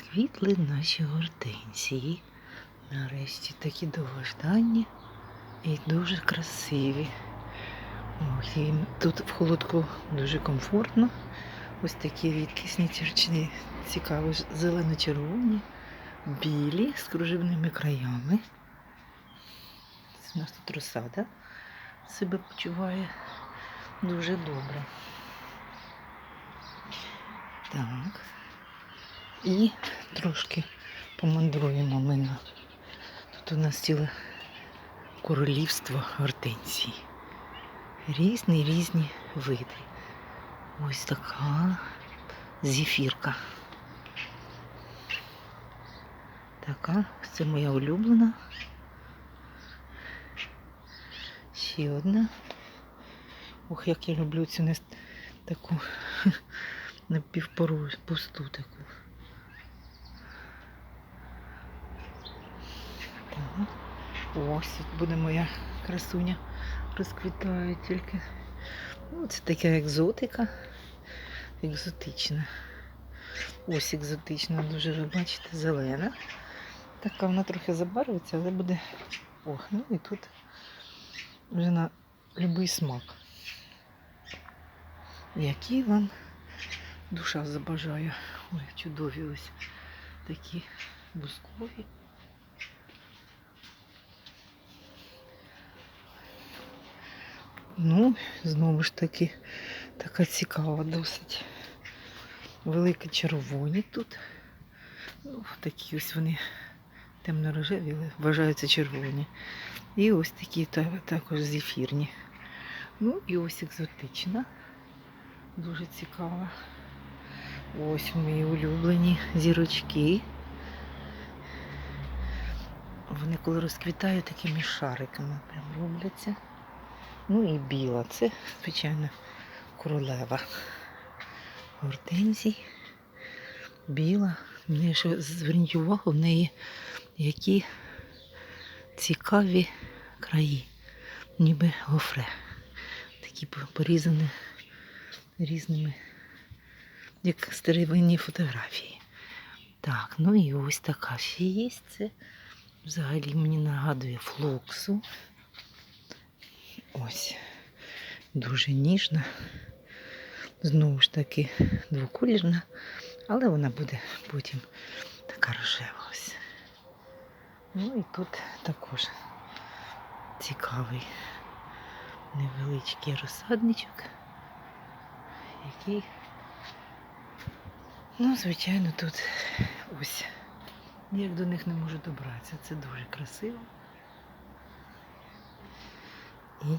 Квітли наші гортензії. Нарешті такі довгожданні і дуже красиві. І тут в холодку дуже комфортно. Ось такі рідкісні черчини, цікаво, зелено-червоні, білі з кружевними краями. У нас тут розсада себе почуває дуже добре. Так. І трошки помандруємо ми на. Тут у нас ціле королівство гортензій. Різні різні види. Ось така зефірка. Така, це моя улюблена. Ще одна. Ох, як я люблю цю не таку напівпору пусту таку. Так. Ось тут буде моя красуня. Розквітає тільки. Ну, це така екзотика. Екзотична. Ось екзотична, дуже ви бачите, зелена. Така вона трохи забарвиться, але буде. Ох, ну і тут вже на будь-який смак. Які вам душа забажає. Ой, чудові ось такі бускові. Ну, знову ж таки, така цікава досить. Великі червоні тут. Ну, такі ось вони темно-рожеві, але вважаються червоні. І ось такі також зефірні. Ну і ось екзотична. Дуже цікава. Ось мої улюблені зірочки. Вони коли розквітають такими шариками прям робляться. Ну і біла. Це, звичайно, королева. Гортензій. Біла. Мені ще зверніть увагу, в неї які цікаві краї, ніби гофре. Такі порізані різними, як старовинні фотографії. Так, ну і ось така є. Це взагалі мені нагадує флоксу. Ось. Дуже ніжна. Знову ж таки двоколірна, але вона буде потім така рожева. Ну і тут також цікавий невеличкий розсадничок, який, ну, звичайно, тут ось. Ніяк до них не можу добратися. Це дуже красиво. І